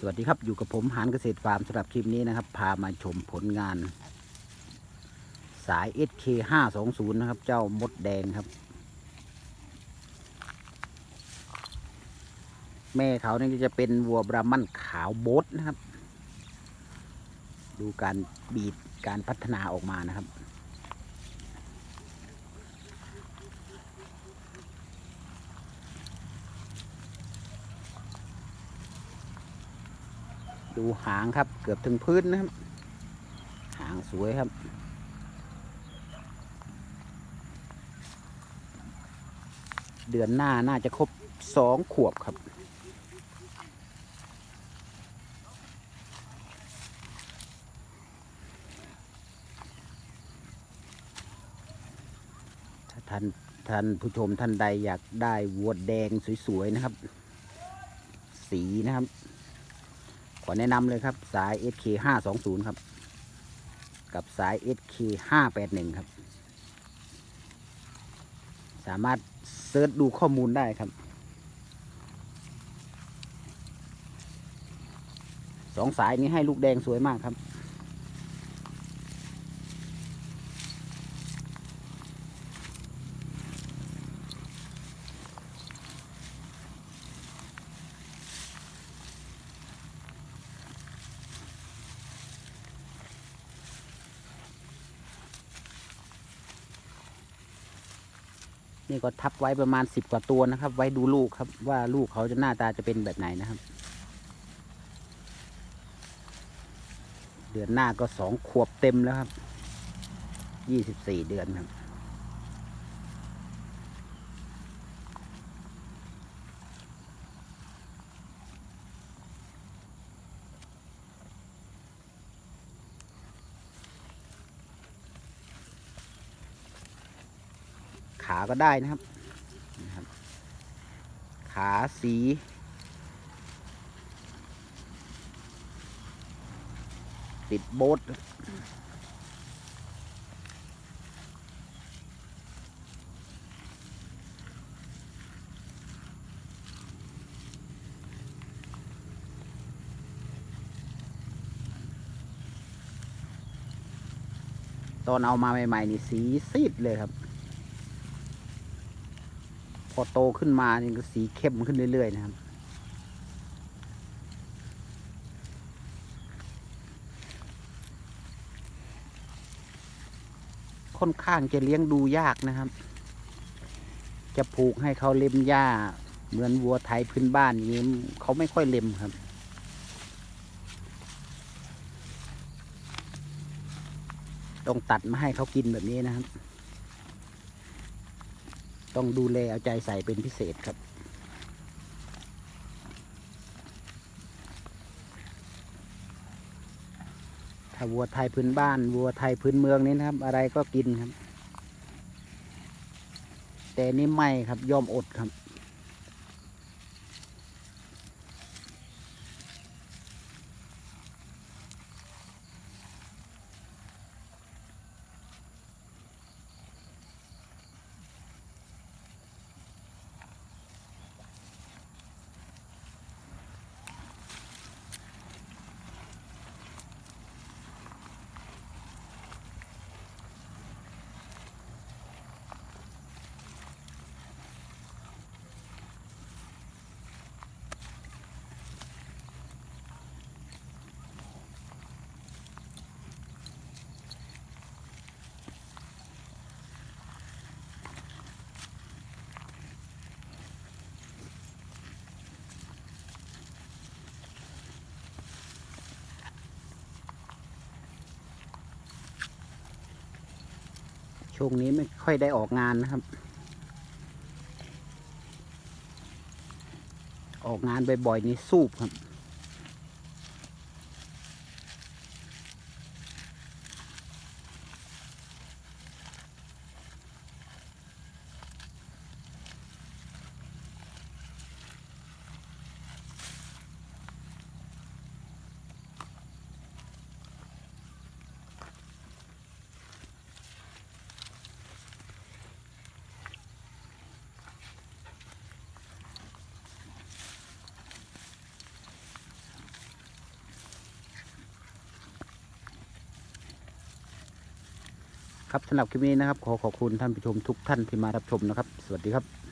สวัสดีครับอยู่กับผมหานเกษตรฟาร์มสำหรับคลิปนี้นะครับ พามาชมผลงาน สาย SK 520นะครับ เจ้ามดแดงครับ แม่เขานี่จะเป็นวัวบรามันขาวโบทนะครับ ดูการบีดการพัฒนาออกมานะครับ ดูหางครับ เกือบถึงพื้นนะครับ หางสวยครับเดือนหน้าน่าจะครบสองขวบครับ ถ้าท่านท่านผู้ชมท่านใดอยากได้วัวแดงสวย ๆ นะครับ สีนะครับ อแนะนำเลยครับสาย SK 520 ครับ กับสาย SK 581 ครับ สามารถเซิร์ชดูข้อมูลได้ครับสองสายนี้ให้ลูกแดงสวยมากครับ นี่ก็ทับไว้ประมาณสิบกว่าตัวนะครับ ไว้ดูลูกครับว่าลูกเขาจะหน้าตาจะเป็นแบบไหนนะครับ เดือนหน้าก็สองขวบเต็มแล้วครับยี่สิบสี่เดือนครับ ขาก็ได้นะครับนะครับ ขาสีติดโบ๊ทตอนเอามาใหม่ๆนี่สีซีดเลยครับ อโตขึ้นมานี่ก็สีเข้มขึ้นเรื่อย ๆ นะครับ ค่อนข้างจะเลี้ยงดูยากนะครับ จะผูกให้เขาเล็มหญ้า เหมือนวัวไทยพื้นบ้านนี้เขาไม่ค่อยเล็มครับต้องตัดมาให้เขากินแบบนี้นะครับ ต้องดูแลเอาใจใส่เป็นพิเศษครับ ถ้าวัวไทยพื้นบ้าน วัวไทยพื้นเมืองนี่นะครับ อะไรก็กินครับ แต่นี่ไม่ครับยอมอดครับ ช่วงนี้ไม่ค่อยได้ออกงานนะครับ ออกงานบ่อยๆนี่สูบครับ ครับสำหรับคลิปนี้นะครับ ขอขอบคุณท่านผู้ชมทุกท่านที่มารับชมนะครับ สวัสดีครับ